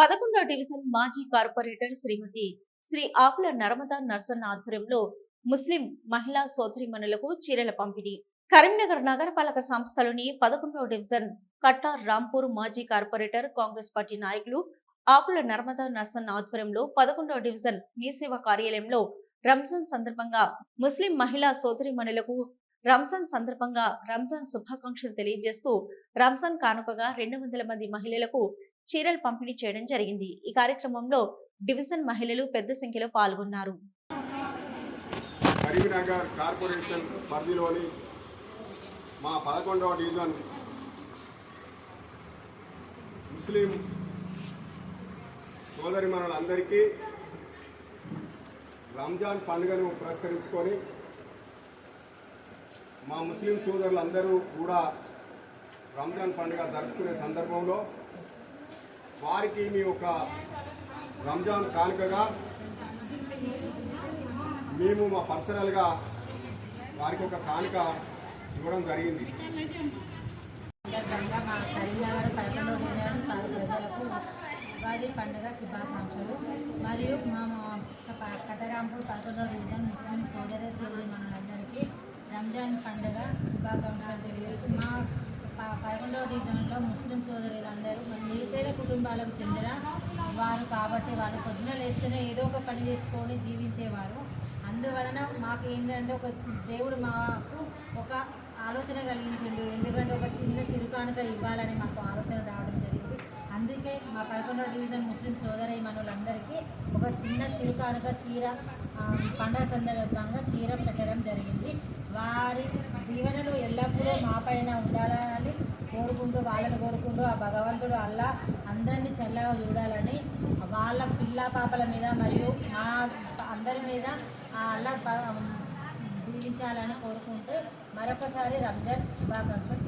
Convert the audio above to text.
పదకొండో డివిజన్ మాజీ కార్పొరేటర్ శ్రీమతి శ్రీ ఆకుల నర్మదా నర్సన్న ఆధ్వర్యంలో ముస్లిం మహిళా సోదరిమణులకు చీరల పంపిణీ. కరీంనగర్ నగరపాలక సంస్థలోని పదకొండవ డివిజన్ కట్టార్ రాంపూర్ మాజీ కార్పొరేటర్ కాంగ్రెస్ పార్టీ నాయకులు ఆకుల నర్మదా నర్సన్న ఆధ్వర్యంలో పదకొండవ డివిజన్ మీ సేవ కార్యాలయంలో రంజాన్ సందర్భంగా ముస్లిం మహిళా సోదరిమణులకు రంజాన్ సందర్భంగా రంజాన్ శుభాకాంక్షలు తెలియజేస్తూ రంజాన్ కానుకగా రెండు వందల మంది మహిళలకు చీరలు పంపిణీ చేయడం జరిగింది. ఈ కార్యక్రమంలో డివిజన్ మహిళలు పెద్ద సంఖ్యలో పాల్గొన్నారు. కరీంనగర్ కార్పొరేషన్ పరిధిలోని మా పదకొండవ డివిజన్ ముస్లిం సోదరిమణులందరికీ రంజాన్ పండుగను పురస్కరించుకొని మా ముస్లిం సోదరులందరూ కూడా రంజాన్ పండుగ జరుపుకునే సందర్భంలో వారికి మీ యొక్క రంజాన్ కానుకగా మేము మా పర్సనల్గా వారికి ఒక కానుక ఇవ్వడం జరిగింది. ఉగాది పండుగ శుభాకాంక్షలు. మరియు మా మా కటరాంపూర్ పదకొండవ డివిజన్ ముస్లిం సోదర సోదరి మనందరికీ రంజాన్ పండుగ శుభాకాంక్షలు తెలియజేసి మా పదకొండవ డివిజన్లో ముస్లిం సోదరులందరూ మన నిరుపేద కుటుంబాలకు చెందిన వారు కాబట్టి వాళ్ళు పొద్దున లేస్తేనే ఏదో ఒక పని చేసుకొని జీవించేవారు. అందువలన మాకు ఏంటంటే ఒక దేవుడు మాకు ఒక ఆలోచన కలిగించండు. ఎందుకంటే ఒక చిన్న చిరుకానుక ఇవ్వాలని మాకు ఆలోచన రావడం జరిగింది. అందుకే మా పదకొండవ డివిజన్ ముస్లిం సోదరి మనులందరికీ ఒక చిన్న చిరుకానుక చీర పండగ సందర్భంగా చీర పెట్టడం జరిగింది. వారి దీవెనలు ఎల్లప్పుడూ మా పైన ఉండాలని కోరుకుంటూ వాళ్ళని కోరుకుంటూ ఆ భగవంతుడు అల్లా అందరినీ చల్లగా చూడాలని వాళ్ళ పిల్ల పాపల మీద మరియు మా అందరి మీద ఆ అల్లా దీవించాలని కోరుకుంటూ మరొకసారి రంజాన్ శుభాకాంక్షలు.